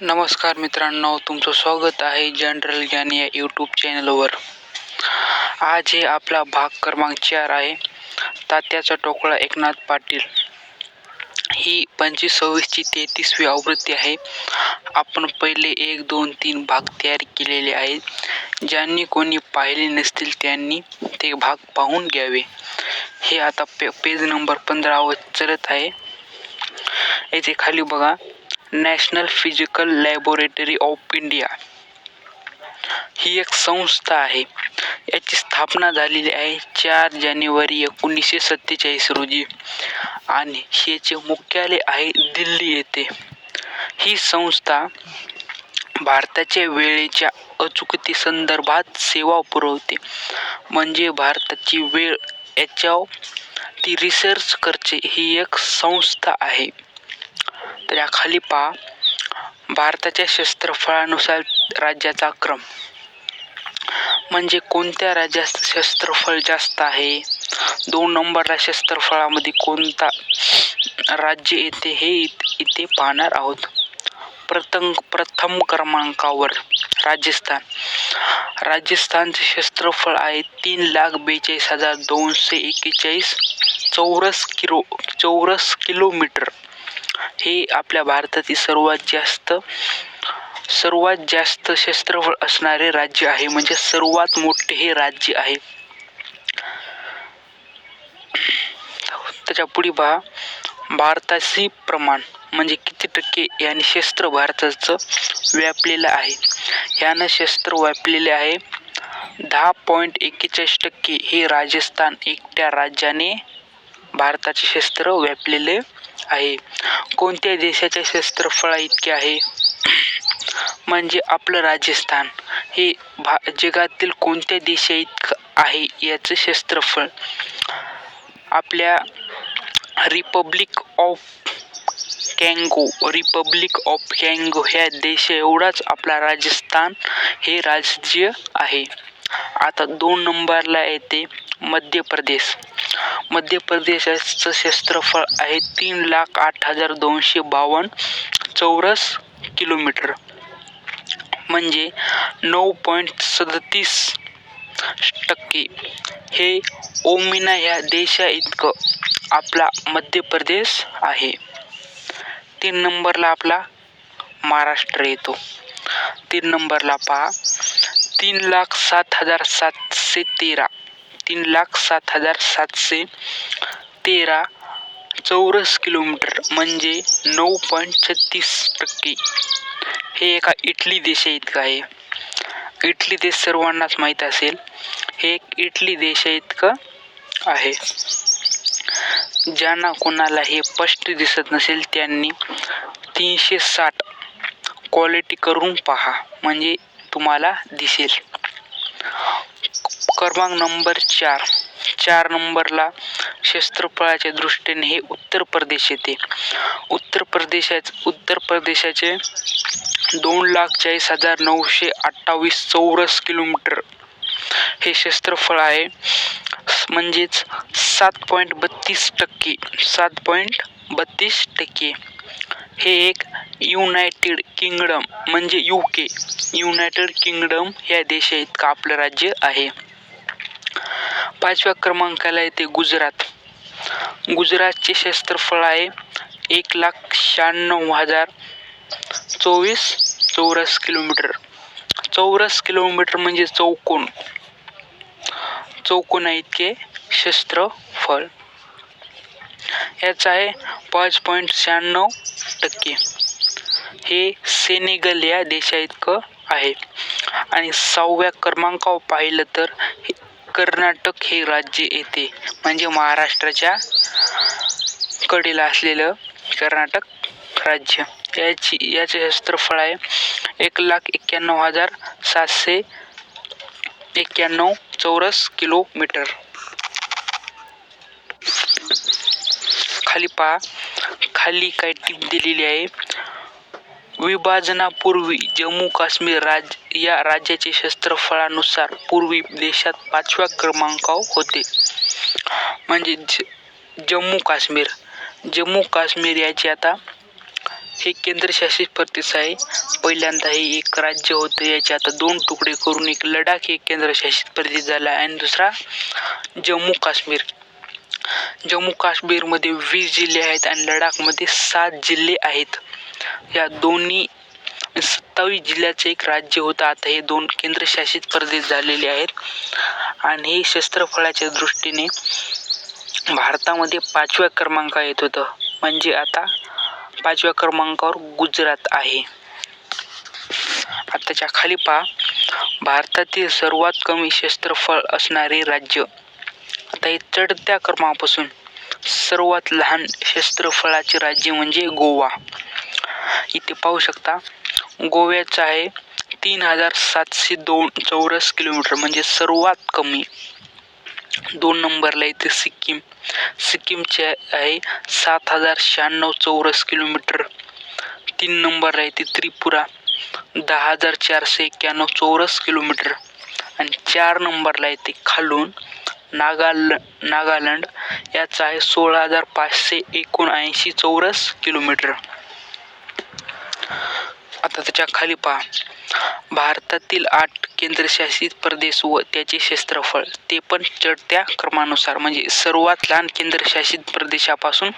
नमस्कार मित्रांनो तुमचं स्वागत आहे जनरल ज्ञान या यूट्यूब चॅनलवर आज हे आपला भाग क्रमांक चार आहे तात्याचा टोकळा एकनाथ पाटील. ही पंचवीस सव्वीसची तेहतीसवी आवृत्ती आहे. आपण पहिले एक दोन तीन भाग तयार केलेले आहेत. ज्यांनी कोणी पाहिले नसतील त्यांनी ते भाग पाहून घ्यावे. हे आता पे पेज नंबर पंधरावर चलत आहे. येथे खाली बघा. National physical laboratory of India. ही एक संस्था आहे. याची स्थापना झालेली आहे चार जानेवारी एकोणीसशे सत्तेचाळीस रोजी आणि याचे मुख्यालय आहे दिल्ली येथे. ही संस्था भारताच्या वेळेच्या अचूकते संदर्भात सेवा पुरवते. म्हणजे भारताची वेळ याच्यावर ती रिसर्च करते ही एक संस्था आहे. तर या खाली पहा. भारताच्या क्षेत्रफळानुसार राज्याचा क्रम. म्हणजे कोणत्या राज्यात क्षेत्रफळ जास्त आहे? दोन नंबरला क्षेत्रफळामध्ये कोणता राज्य येते हे इथे पाहणार आहोत. प्रथम प्रथम क्रमांकावर राजस्थान. राजस्थानचे क्षेत्रफळ आहे तीन लाख बेचाळीस हजार दोनशे एक्केचाळीस चौरस किलो चौरस किलोमीटर. हे आपल्या भारतातील सर्वात जास्त सर्वात जास्त क्षेत्रफळ असणारे राज्य आहे. म्हणजे सर्वात मोठे हे राज्य आहे. त्याच्या पुढे पहा. भारताची प्रमाण म्हणजे किती टक्के याने शस्त्र भारताचं व्यापलेलं आहे. यानं शस्त्र व्यापलेले आहे. दहा पॉईंट एक्केचाळीस टक्के हे राजस्थान एकट्या राज्याने भारताचे क्षेत्र व्यापलेले आहे. कोणत्या देशाच्या क्षेत्रफळा इतके आहे? म्हणजे आपलं राजस्थान. हे भा जगातील कोणत्या देशा इतकं आहे याचं क्षेत्रफळ आपल्या रिपब्लिक ऑफ कँगो रिपब्लिक ऑफ कँगो ह्या देश एवढाच आपला राजस्थान हे राज्य आहे. आता दोन नंबरला येते मध्य प्रदेश. मध्य प्रदेशाचं क्षेत्रफळ आहे तीन लाख आठ हजार दोनशे बावन्न चौरस किलोमीटर. म्हणजे नऊ पॉईंट सदतीस टक्के. हे ओमिना ह्या देशा इतकं आपला मध्य प्रदेश आहे. तीन नंबरला आपला महाराष्ट्र येतो. तीन नंबरला पहा. तीन लाख सात हजार सातशे तेरा. तीन लाख सात हजार सातशे तेरा चौरस किलोमीटर म्हणजे नऊ पॉईंट छत्तीस टक्के. हे एका इटली देशा इतकं आहे. इटली देश सर्वांनाच माहीत असेल. हे एक इटली देशा इतकं आहे. ज्यांना कोणाला हे स्पष्ट दिसत नसेल त्यांनी तीनशे साठ क्वालिटी करून पहा. म्हणजे तुम्हाला दिसेल. क्रमांक नंबर चार. चार नंबरला क्षेत्रफळाच्या दृष्टीने हे उत्तर प्रदेश येते. उत्तर प्रदेशाच उत्तर प्रदेशाचे दोन लाख चाळीस हजार नऊशे अठ्ठावीस चौरस किलोमीटर हे क्षेत्रफळ आहे. म्हणजेच सात पॉईंट बत्तीस टक्के सात पॉईंट बत्तीस टक्के. हे एक युनायटेड किंगडम म्हणजे यू के युनायटेड किंगडम या देशा इतकं आपलं राज्य आहे. पाचव्या क्रमांकाला येते गुजरात. गुजरातचे क्षेत्रफळ आहे एक लाख शहाण्णव हजार चोवीस चौरस किलोमीटर. चौरस किलोमीटर म्हणजे चौकोन. चौकोना इतके क्षेत्रफळ. याचं आहे पाच पॉईंट शहाण्णव टक्के. हे सेनेगल या देशा इतकं आहे. आणि सहाव्या क्रमांकावर पाहिलं तर कर्नाटक हे राज्य येते. म्हणजे महाराष्ट्राच्या कडेला असलेलं कर्नाटक राज्य. याची याचे क्षेत्रफळ आहे एक लाख एक्क्याण्णव हजार सातशे एक्क्याण्णव चौरस किलोमीटर. खाली पहा. खाली काही टीप दिलेली आहे. विभाजनापूर्वी जम्मू काश्मीर राज या राज्याचे क्षेत्रफळानुसार पूर्वी देशात पाचव्या क्रमांकावर होते. म्हणजे ज जम्मू काश्मीर. जम्मू काश्मीर याची आता हे केंद्रशासित प्रदेश आहे. पहिल्यांदा हे एक राज्य होतं. याचे आता दोन तुकडे करून एक लडाख एक केंद्रशासित प्रदेश झाला आहे आणि दुसरा जम्मू काश्मीर. जम्मू काश्मीरमध्ये वीस जिल्हे आहेत आणि लडाखमध्ये सात जिल्हे आहेत. या दोन्ही सत्तावीस जिल्ह्याचे एक राज्य होतं. आता हे दोन केंद्रशासित प्रदेश झालेले आहेत. आणि हे शस्त्रफळाच्या दृष्टीने भारतामध्ये पाचव्या क्रमांका येत होतं. म्हणजे आता पाचव्या क्रमांकावर गुजरात आहे. आताच्या खाली पहा. भारतातील सर्वात कमी शस्त्रफळ असणारे राज्य. आता हे चढत्या क्रमापासून सर्वात लहान शस्त्रफळाचे राज्य म्हणजे गोवा. इथे पाहू शकता गोव्याचं आहे तीन हजार सातशे दोन चौरस किलोमीटर म्हणजे सर्वात कमी. दोन नंबरला इथे सिक्कीम. सिक्कीमचे आहे सात हजार शहाण्णव चौरस किलोमीटर. तीन नंबरला येते त्रिपुरा दहा हजार चारशे एक्क्याण्णव चौरस किलोमीटर. आणि चार नंबरला येते खालून नागाल नागालँड याचा आहे सोळा हजार पाचशे एकोणऐंशी चौरस किलोमीटर. आता त्याच्याखाली पहा. भारतातील आठ केंद्रशासित प्रदेश व त्याचे क्षेत्रफळ ते पण चढत्या क्रमानुसार. म्हणजे सर्वात लहान केंद्रशासित प्रदेशापासून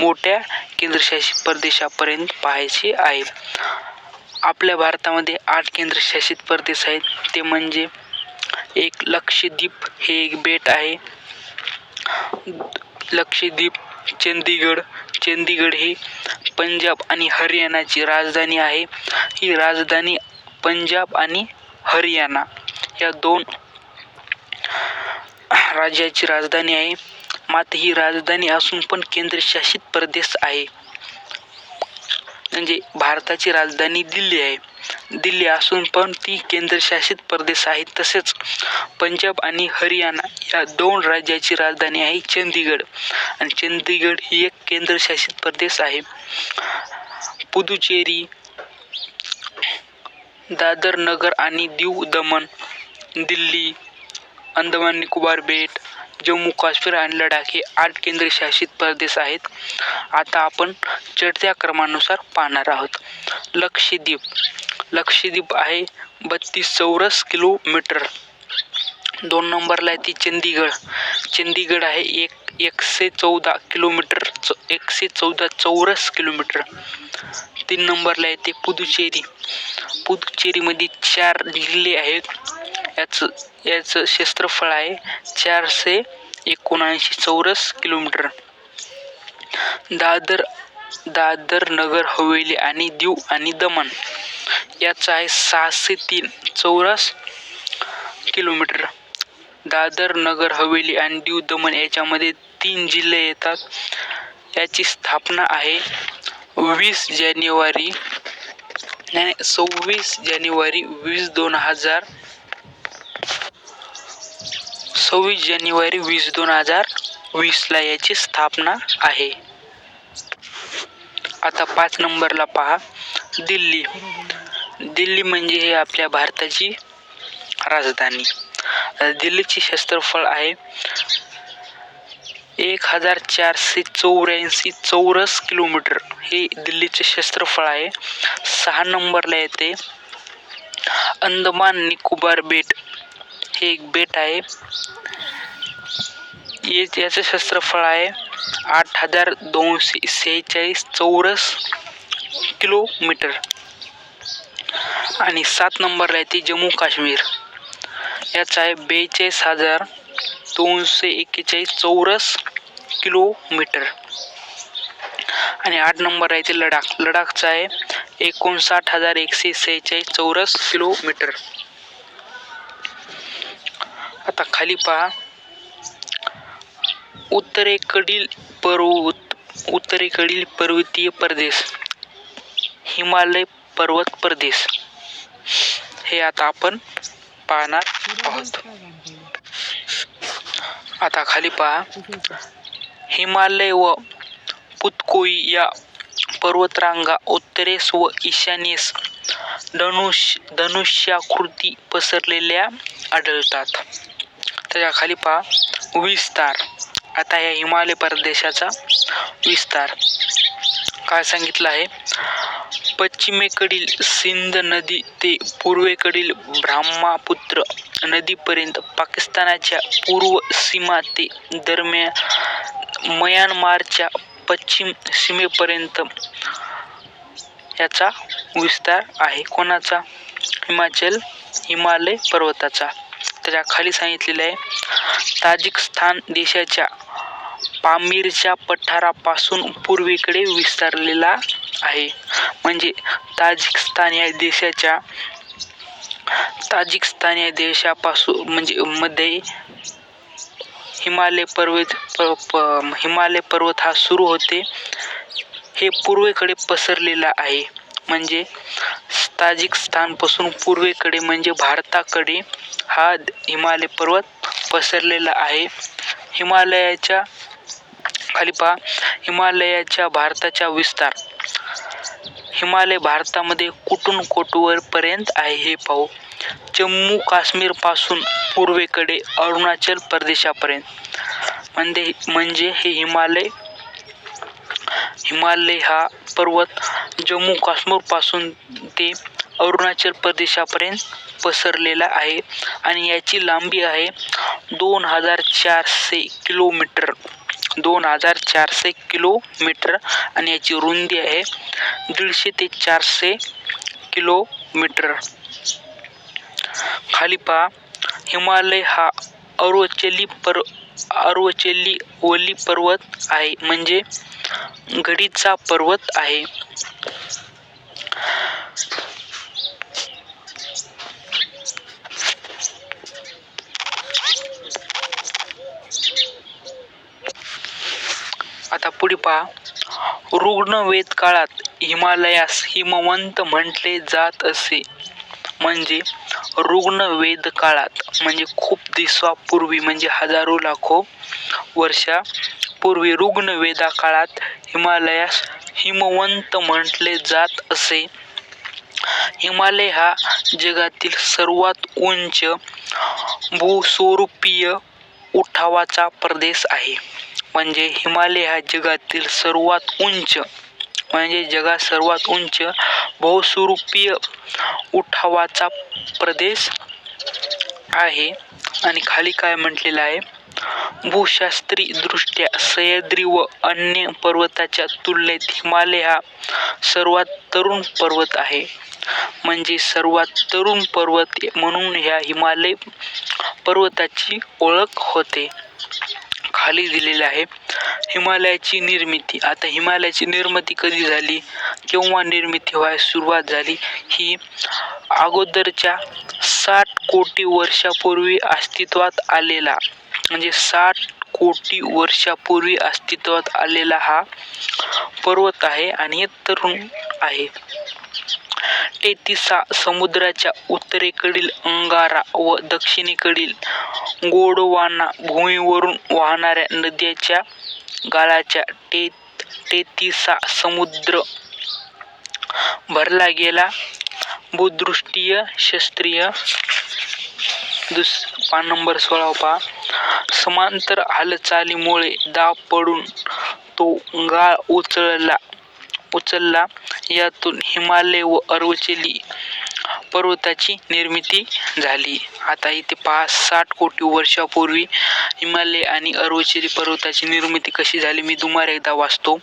मोठ्या केंद्रशासित प्रदेशापर्यंत पाहायचे आहे. आपल्या भारतामध्ये आठ केंद्रशासित प्रदेश आहेत. ते म्हणजे एक लक्षद्वीप हे एक बेट आहे. लक्षद्वीप चंदीगड चंदीगड ही पंजाब आणि हरियाणाची राजधानी आहे. ही राजधानी पंजाब आणि हरियाणा या दोन राज्याची राजधानी आहे. मात्र ही राजधानी असून पण केंद्रशासित प्रदेश आहे. म्हणजे भारताची राजधानी दिल्ली आहे. दिल्ली असून पण ती केंद्रशासित प्रदेश आहे. तसेच पंजाब आणि हरियाणा या दोन राज्याची राजधानी आहे चंदीगड. आणि चंदीगड ही एक केंद्रशासित प्रदेश आहे. पुदुचेरी दादर नगर आणि दीव दमण दिल्ली अंदमान निकोबार बेट जम्मू काश्मीर आणि लडाख हे आठ केंद्रशासित प्रदेश आहेत आता आपण चढत्या क्रमानुसार पाहणार आहोत. लक्षद्वीप. लक्षद्वीप आहे बत्तीस चौरस किलोमीटर. दोन नंबरला आहे ती चंदीगड चंदीगड आहे एक एकशे चौदा किलोमीटर च एकशे चौदा चौरस किलोमीटर. तीन नंबरला येते पुदुचेरी. पुदुचेरीमध्ये चार जिल्हे आहेत. याचं याचं क्षेत्रफळ आहे चारशे एकोणऐंशी चौरस किलोमीटर. दादर दादर नगर हवेली आणि दीव आणि दमण याचं आहे सहाशे तीन चौरस किलोमीटर. दादर नगर हवेली आणि दीव दमण याच्यामध्ये तीन जिल्हे येतात. याची स्थापना आहे वीस जानेवारी नाही सव्वीस जानेवारी वीस दोन हजार सव्वीस जानेवारी वीस दोन हजार वीसला याची स्थापना आहे. आता पाच नंबरला पहा. दिल्ली. दिल्ली म्हणजे हे आपल्या भारताची राजधानी. दिल्लीचे क्षेत्रफळ आहे एक हजार चारशे चौऱ्याऐंशी चौरस किलोमीटर. हे दिल्लीचे क्षेत्रफळ आहे. सहा नंबरला येते अंदमान निकोबार बेट. हे एक बेट आहे. याचं क्षेत्रफळ आहे. आठ हजार दोनशे सेहेचाळीस चौरस किलोमीटर. आणि सात नंबरला येते जम्मू काश्मीर. याचा आहे बेचाळीस हजार दोनशे एक्केचाळीस चौरस किलोमीटर. आणि आठ नंबर आहे ते लडाख. लडाखचा आहे एकोणसाठ हजार एकशे सेहेचाळीस चौरस किलोमीटर. आता खाली पहा. उत्तरेकडील पर्वत उत्तरेकडील पर्वतीय प्रदेश हिमालय पर्वत प्रदेश. हे आता आपण पाहणार आहोत. आता खाली पहा. हिमालय व पुतकोई या पर्वतरांगा उत्तरेस व ईशान्येस धनुष धनुष्याकृती पसरलेल्या आढळतात. त्याच्याखाली पहा. विस्तार. आता या हिमालय प्रदेशाचा विस्तार. काय सांगितलं आहे? पश्चिमेकडील सिंध नदी ते पूर्वेकडील ब्रह्मपुत्र नदीपर्यंत पाकिस्तानाच्या पूर्व सीमा ते दरम्यान म्यानमारच्या पश्चिम सीमेपर्यंत याचा विस्तार आहे. कोणाचा? हिमाचल हिमालय पर्वताचा. त्याच्याखाली सांगितलेलं आहे ताजिकस्तान देशाच्या पामीरच्या पठारापासून पूर्वेकडे विस्तारलेला आहे. म्हणजे ताजिकस्तान या देशाच्या ताजिकस्तान या देशापासून म्हणजे मध्ये हिमालय पर्वत प- प- हिमालय पर्वत हा सुरू होते. हे पूर्वेकडे पसरलेला आहे. म्हणजे ताजिकस्तानपासून पूर्वेकडे म्हणजे भारताकडे हा हिमालय पर्वत पसरलेला आहे. हिमालयाच्या खाली पहा. हिमालयाच्या भारताचा विस्तार. हिमालय भारतामध्ये कुठून कुठवर पर्यंत आहे हे पाहू. जम्मू काश्मीरपासून पूर्वेकडे अरुणाचल प्रदेशापर्यंत. म्हणजे म्हणजे हे हिमालय हिमालय हा पर्वत जम्मू काश्मीरपासून ते अरुणाचल प्रदेशापर्यंत पसरलेला आहे आणि याची लांबी आहे दोन हजार चारशे किलोमीटर. दोन हजार चारशे किलोमीटर आणि याची रुंदी आहे दीडशे ते चारशे किलोमीटर. खाली पहा हिमालय हा अरुचली पर अरवचेली ओली पर्वत आहे. म्हणजे घडीचा पर्वत आहे. आता पुढे पहा. रुग्णवेद काळात हिमालयास हिमवंत म्हटले जात असे. म्हणजे रुग्णवेद काळात म्हणजे खूप दिवसापूर्वी म्हणजे हजारो लाखो वर्षापूर्वी ऋग्णवेदा काळात हिमालयास हिमवंत म्हटले जात असे. हिमालय हा जगातील सर्वात उंच भूस्वरूपीय उठावाचा प्रदेश आहे. म्हणजे हिमालय हा जगातील सर्वात उंच म्हणजे जगात सर्वात उंच बहुस्वरूपीय उठावाचा प्रदेश आहे. आणि खाली काय म्हटलेलं आहे? भूशास्त्री दृष्ट्या सह्याद्री व अन्य पर्वताच्या तुलनेत हिमालय हा सर्वात तरुण पर्वत आहे. म्हणजे सर्वात तरुण पर्वत म्हणून ह्या हिमालय पर्वताची ओळख होते. खाली दिलेले आहे. हिमालयाची निर्मिती. आता हिमालयाची निर्मिती कधी झाली? केव्हा निर्मिती व्हायला सुरुवात झाली? ही अगोदरच्या साठ कोटी वर्षापूर्वी अस्तित्वात आलेला म्हणजे साठ कोटी वर्षापूर्वी अस्तित्वात आलेला हा पर्वत आहे आणि हे तरुण आहे. टेतिसा समुद्राच्या उत्तरेकडील अंगारा व दक्षिणेकडील गोंडवाना भूमीवरून वाहणाऱ्या नद्याच्या गाळाच्या टे टेतिसा समुद्र भरला गेला. भूदृष्टीय शास्त्रीय दुस पान नंबर सोळा पहा. समांतर हालचालीमुळे दाब पडून तो गाळ उचलला उचलला. यातून हिमालय व अरुवचली पर्वताची निर्मिती झाली. आता इथे पाच साठ कोटी वर्षापूर्वी हिमालय आणि अरुवचली पर्वताची निर्मिती कशी झाली मी दुमार एकदा वाचतो.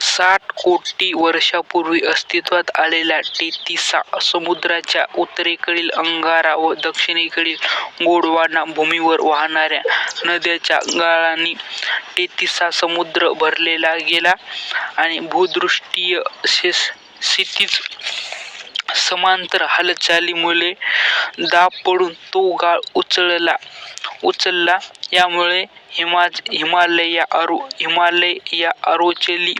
साठ कोटी वर्षापूर्वी अस्तित्वात आलेल्या टेतिसा समुद्राच्या उत्तरेकडील अंगारा व दक्षिणेकडील गोंडवाना भूमीवर वाहणाऱ्या नद्याच्या गाळांनी टेतिसा समुद्र भरलेला गेला आणि भूदृष्टीय शेस समांतर हालचालीमुळे दाब पडून तो गाळ उचलला. उचलला. यामुळे हिमाच हिमालय या अरु हिमालय या अरुवचली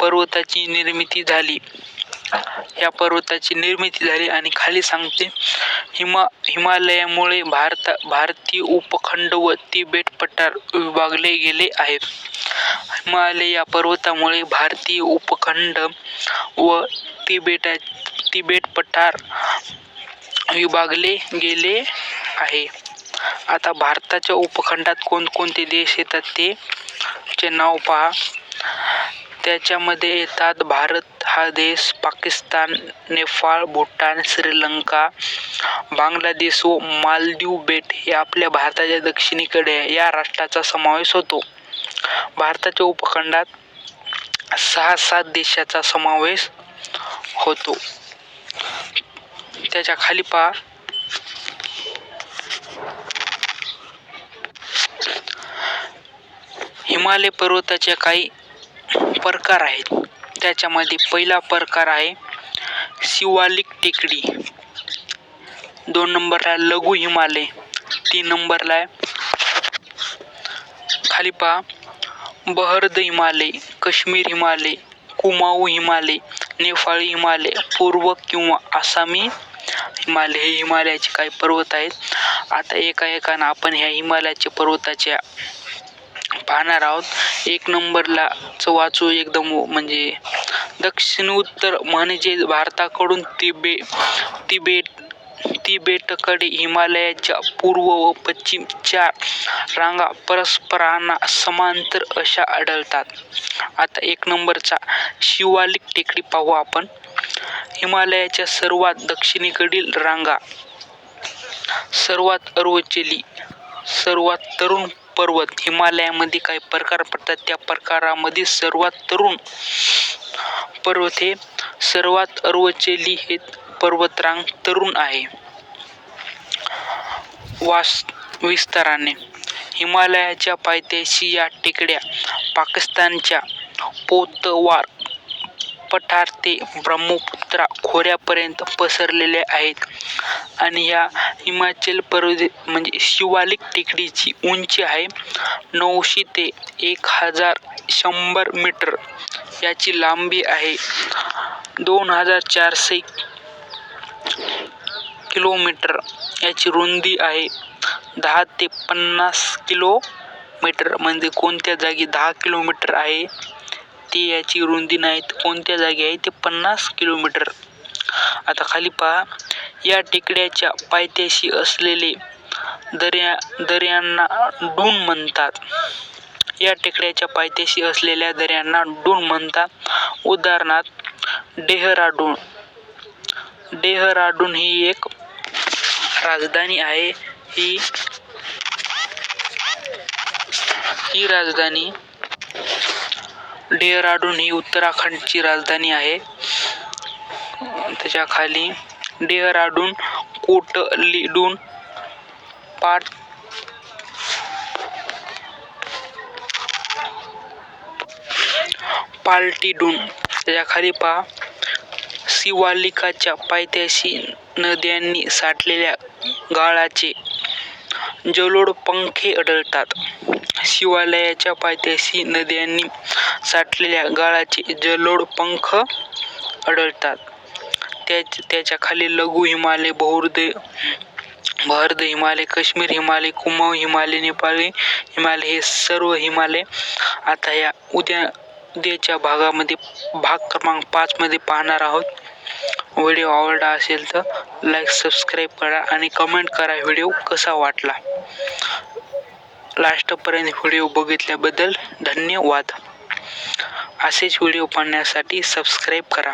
पर्वताची निर्मिती झाली. या पर्वताची निर्मिती झाली आणि खाली सांगते हिमा हिमालयामुळे भारता भारतीय उपखंड व तिबेट पठार विभागले गेले आहेत. हिमालय या पर्वतामुळे भारतीय उपखंड व तिबेटा तिबेट पठार विभागले गेले आहे. आता भारताच्या उपखंडात कोणकोणते देश येतात ते? चे नाव पहा. त्याच्यामध्ये येतात भारत हा देश पाकिस्तान नेपाळ भूटान श्रीलंका बांगलादेश व मालदीव बेट हे आपल्या भारताच्या दक्षिणेकडे या राष्ट्राचा समावेश होतो. भारताच्या उपखंडात सहा सात देशाचा समावेश होतो. त्याच्याखाली पहा. हिमालय पर्वताचे काही प्रकार आहेत. त्याच्यामध्ये पहिला प्रकार आहे शिवालिक टेकडी. दोन नंबरला लघु हिमालय. तीन नंबरला आहे खाली पहा. बहर्द हिमालय काश्मीर हिमालय कुमाऊ हिमालय नेपाळी हिमालय पूर्व किंवा आसामी हिमालय. हे हिमालयाचे काही पर्वत आहेत. आता एका एकानं आपण ह्या हिमालयाच्या पर्वताच्या पाहणार आहोत. एक नंबरला च वाचू एकदम म्हणजे दक्षिण उत्तर म्हणजे भारताकडून तिबे तिबेट तिबेटकडे हिमालयाच्या पूर्व व पश्चिम चार रांगा परस्परांना समांतर अशा आढळतात. आता एक नंबरचा शिवालिक टेकडी पाहू आपण. हिमालयाच्या सर्वात दक्षिणेकडील रांगा. सर्वात अर्वचेली सर्वात तरुण पर्वत हिमालयामध्ये काही प्रकार पडतात त्या प्रकारामध्ये सर्वात तरुण पर्वत हे सर्वात अर्वचेली हे पर्वतरांग तरुण आहे. वास विस्ताराने. हिमालयाच्या पायथ्याशी या टेकड्या पाकिस्तानच्या पोतवार पठार ते ब्रह्मपुत्रा खोऱ्यापर्यंत पसरलेल्या आहेत. आणि या हिमाचल पर्वत म्हणजे शिवालिक टेकडीची उंची आहे. नऊशे ते एक हजार शंभर मीटर याची लांबी आहे. दोन हजार चारशे किलोमीटर याची रुंदी आहे. दहा ते पन्नास किलोमीटर म्हणजे कोणत्या जागी दहा किलोमीटर आहे? ते याची रुंदी नाहीत. कोणत्या जागी आहे ते पन्नास किलोमीटर. आता खाली पहा या टेकड्याच्या पायथ्याशी असलेले दर्या दर्यांना डून म्हणतात. या टेकड्याच्या पायथ्याशी असलेल्या दर्यांना डून म्हणतात. उदाहरणार्थ डेहराडून. डेहराडून ही एक राजधानी आहे. ही ही राजधानी डेहराडून ही उत्तराखंडची राजधानी आहे. त्याच्याखाली डेहराडून कोटलीडून पाट पालटीडून त्याच्याखाली पहा शिवालिकाच्या पायथ्याशी नद्यांनी साठलेल्या गाळाचे जलोड पंखे आढळतात. शिवालयाच्या पायथ्याशी नद्यांनी साठलेल्या गाळाचे जलोड पंख आढळतात त्याच त्याच्याखाली लघु हिमालय बहुर्द बहर्द हिमालय काश्मीर हिमालय कुमाऊ हिमालय नेपाळी हिमालय हे सर्व हिमालय आता या उद्या उद्याच्या भागामध्ये भाग क्रमांक पाचमध्ये पाहणार आहोत. व्हिडिओ आवडला असेल तर लाईक सबस्क्राईब करा आणि कमेंट करा व्हिडिओ कसा वाटला. लास्टपर्यंत व्हिडिओ बघितल्याबद्दल धन्यवाद. असेच व्हिडिओ पाहण्यासाठी सबस्क्राईब करा.